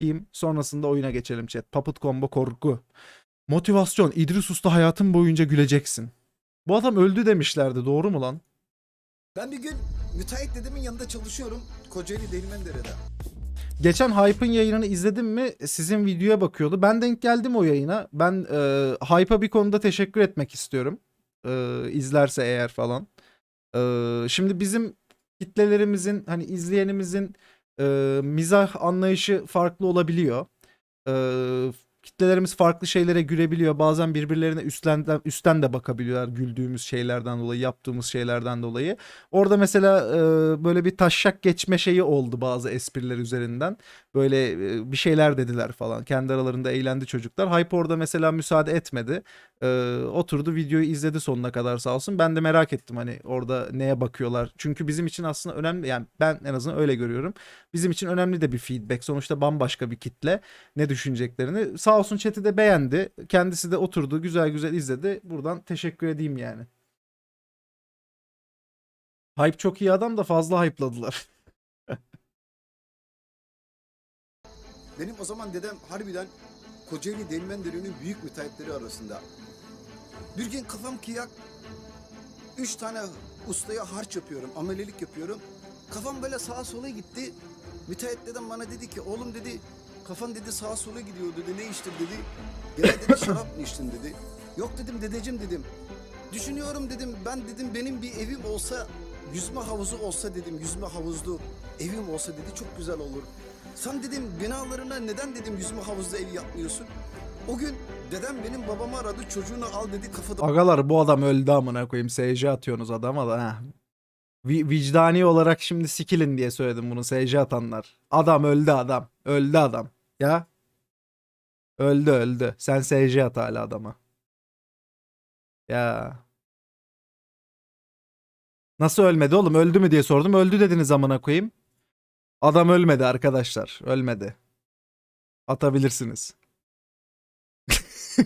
diyeyim. Sonrasında oyuna geçelim chat. Puppet Combo korku. Motivasyon. İdris Usta hayatın boyunca güleceksin. Bu adam öldü demişlerdi. Doğru mu lan? Ben bir gün müteahhit dedemin yanında çalışıyorum. Kocaeli Değirmendere'de. Geçen Hype'ın yayınını izledim mi sizin videoya bakıyordu. Ben denk geldim o yayına. Ben e, Hype'a bir konuda teşekkür etmek istiyorum. E, izlerse eğer falan. E, şimdi bizim kitlelerimizin hani izleyenimizin e, mizah anlayışı farklı olabiliyor. E, kitlelerimiz farklı şeylere gülebiliyor. Bazen birbirlerine üstten, üstten de bakabiliyorlar güldüğümüz şeylerden dolayı, yaptığımız şeylerden dolayı. Orada mesela e, böyle bir taşşak geçme şeyi oldu bazı espriler üzerinden. Böyle e, bir şeyler dediler falan. Kendi aralarında eğlendi çocuklar. Hype orada mesela müsaade etmedi. E, oturdu videoyu izledi sonuna kadar sağ olsun. Ben de merak ettim hani orada neye bakıyorlar. Çünkü bizim için aslında önemli yani ben en azından öyle görüyorum. Bizim için önemli de bir feedback. Sonuçta bambaşka bir kitle ne düşüneceklerini. Sağ olsun chat'i de beğendi. Kendisi de oturdu güzel güzel izledi. Buradan teşekkür edeyim yani. Hype çok iyi adam da fazla hype'ladılar. Benim o zaman dedem harbiden Kocaeli Değirmendere'nin büyük müteahhitleri arasında. Bir gün kafam kıyak. Üç tane ustaya harç yapıyorum, amelelik yapıyorum. Kafam böyle sağa sola gitti. Müteahhit dedem bana dedi ki oğlum dedi kafan dedi sağa sola gidiyor dedi ne içtin dedi. Gene dedi şarap mı içtin dedi. Yok dedim dedeciğim dedim. Düşünüyorum dedim ben dedim benim bir evim olsa yüzme havuzu olsa dedim yüzme havuzlu evim olsa dedi çok güzel olur. Sen dedim binalarına neden dedim yüzme havuzlu ev yapmıyorsun? O gün dedem benim babamı aradı çocuğunu al dedi kafada Agalar bu adam öldü amına koyayım. SC atıyorsunuz adama da. Vi- vicdani olarak şimdi sikilin diye söyledim bunu SC atanlar. Adam öldü adam. Öldü adam. Ya. Öldü öldü. Sen SC at hala adama. Ya. Nasıl ölmedi oğlum? Öldü mü diye sordum. Öldü dediniz amına koyayım. Adam ölmedi arkadaşlar. Ölmedi. Atabilirsiniz.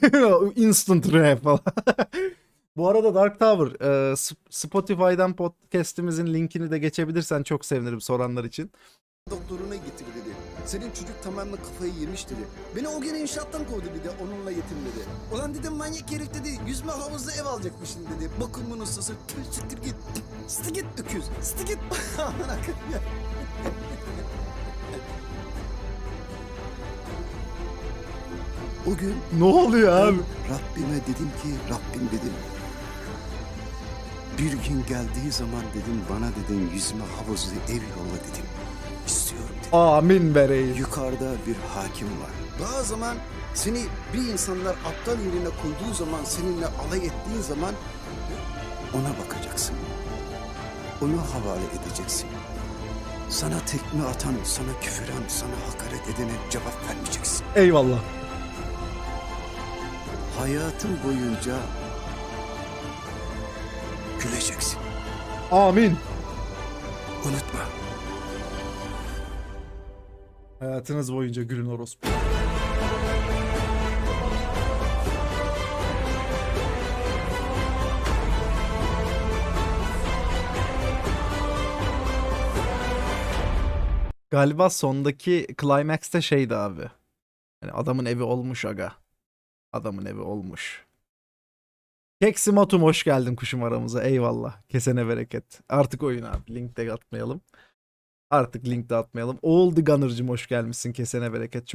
Instant rap falan. Bu arada Dark Tower e, Sp- Spotify'dan podcast'imizin linkini de geçebilirsen çok sevinirim soranlar için. doktoruna getir dedi. Senin çocuk tamamen kafayı yemiş dedi. Beni o gün inşaattan kovdu dedi onunla yetim dedi. Ulan dedim manyak herif dedi yüzme havuzlu ev alacakmışsın dedi. Bakımın ustası tüh siktir git. Sıtı git öküz. Sıtı git. o gün Ne oluyor abi? Rabbime dedim ki Rabbim dedim. Bir gün geldiği zaman dedim bana dedim yüzme havuzlu ev yolla dedim. İstiyorum dedim. Amin be reis. Yukarıda bir hakim var. Bazı zaman seni bir insanlar aptal yerine koyduğu zaman seninle alay ettiğin zaman ona bakacaksın. Onu havale edeceksin. Sana tekme atan, sana küfüren, sana hakaret edene cevap vermeyeceksin. Eyvallah. Hayatın boyunca güleceksin. Amin. Unutma. Hayatınız boyunca gülün orospu. Galiba sondaki climax'te şeydi abi. Yani adamın evi olmuş aga. Adamın evi olmuş. Keksimatum hoş geldin kuşum aramıza. Eyvallah. Kesene bereket. Artık oyun abi. Link de atmayalım. Artık link de atmayalım. The Gunner'cım hoş gelmişsin. Kesene bereket.